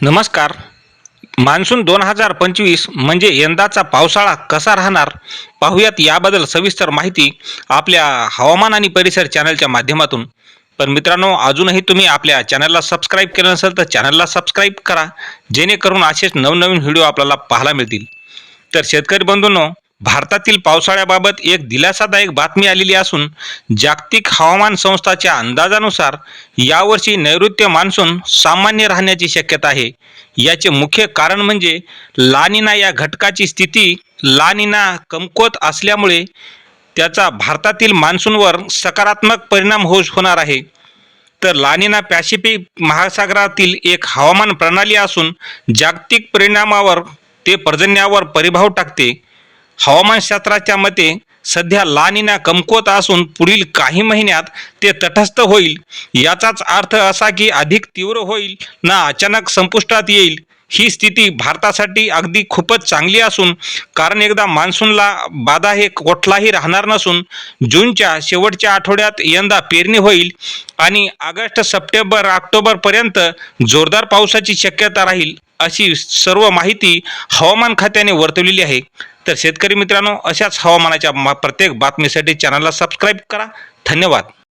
नमस्कार. मान्सून दोन हजार पंचवीस म्हणजे यंदाचा पावसाळा कसा राहणार? पाहूयात याबद्दल सविस्तर माहिती आपल्या हवामान आणि परिसर चॅनलच्या माध्यमातून. पण मित्रांनो अजूनही तुम्ही आपल्या चॅनलला सबस्क्राईब केलं नसेल तर चॅनलला सबस्क्राईब करा जेणेकरून असेच नवनवीन व्हिडिओ आपल्याला पाहायला मिळतील. तर शेतकरी बंधूंनो भारतातील पावसाळ्याबाबत एक दिलासादायक बातमी आलेली असून जागतिक हवामान संस्थाच्या अंदाजानुसार यावर्षी नैऋत्य मान्सून सामान्य राहण्याची शक्यता आहे. याचे मुख्य कारण म्हणजे लानिना या घटकाची स्थिती लानिना कमकुवत असल्यामुळे त्याचा भारतातील मान्सूनवर सकारात्मक परिणाम होऊ होणार आहे. तर लानिना पॅसिफिक महासागरातील एक हवामान प्रणाली असून जागतिक परिणामावर ते पर्जन्यावर परिभाव टाकते. हवामानशास्त्राच्या मते सध्या लानिना कमकुवत असून पुढील काही महिन्यात ते तटस्थ होईल. याचाच अर्थ असा की अधिक तीव्र होईल ना अचानक संपुष्टात येईल. ही स्थिती भारतासाठी अगदी खूपच चांगली असून कारण एकदा मान्सूनला बाधा हे कुठलाही राहणार नसून जूनच्या शेवटच्या आठवड्यात यंदा पेरणी होईल आणि ऑगस्ट सप्टेंबर ऑक्टोबरपर्यंत जोरदार पावसाची शक्यता राहील अशी सर्व माहिती हवामान खात्याने वर्तवलेली आहे. तर शेतकरी मित्रांनो अशाच हवामानाच्या मा प्रत्येक बातमीसाठी चॅनलला सबस्क्राईब करा. धन्यवाद.